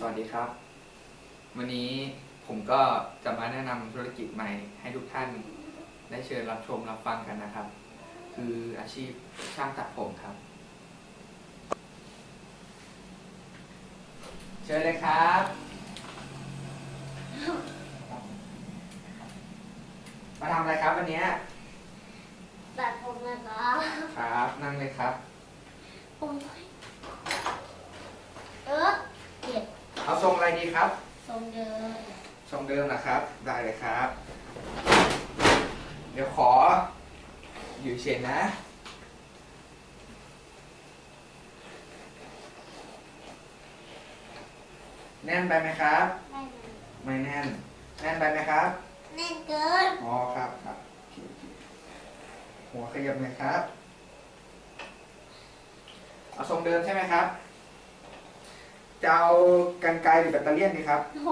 สวัสดีครับ วันนี้ผมก็จะมาแนะนำธุรกิจใหม่ให้ทุกท่าน ได้เชิญรับชมรับฟังกันนะครับ คืออาชีพช่างตัดผมครับ เชิญเลยครับ มาทำอะไรครับวันเนี้ยตัดผมนะคะครับ นั่งเลยครับ ผมเออเก็บ เอาทรงอะไรดีครับ ทรงเดิมทรงเดิมนะครับ ได้เลยครับ เดี๋ยวขอ อยู่เฉยนะ แน่นไปไหมครับได้ไหมไม่แน่น แน่นไปไหมครับ แน่นเกิน อ๋อครับครับโอเคโอเคหัวขยับหน่อยครับ เอาทรงเดิมใช่ไหมครับ จะเอากันไกลหรือแบตเตอเลี่ยนดีครับ โอ้โห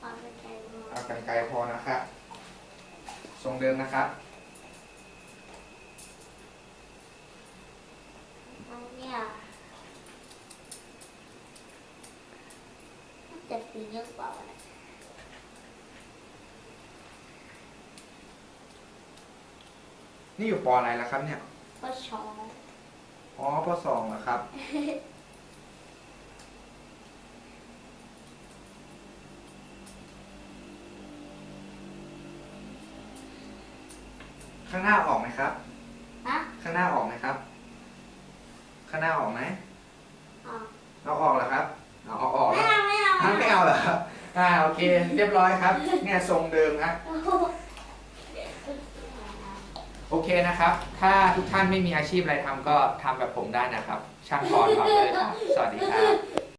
เอาไปไกลมาเอากันไกลพอนะครับทรงเดิมนะครับ เอาเนี่ยจะปีเยอะกว่าวันนี่อยู่ปออะไรแล้วครับเนี่ย ก็ช้อน อ๋อปอสองเหรอครับ ข้างหน้าออกไหมครับ ฮะข้างหน้าออกไหมครับ ข้างหน้าออกไหมอ๋อเอาออกเหรอครับเอาเอาออกไม่แล้วเอาไม่เอาอะไม่เอาเหรอครับอ่าโอเค เรียบร้อยครับ เนี่ยทรงเดิมครับโอ้โหโอเคนะครับ ถ้าทุกท่านไม่มีอาชีพอะไรทำก็ทำแบบผมได้นะครับ ช่างกรทำเลยครับ สวัสดีครับ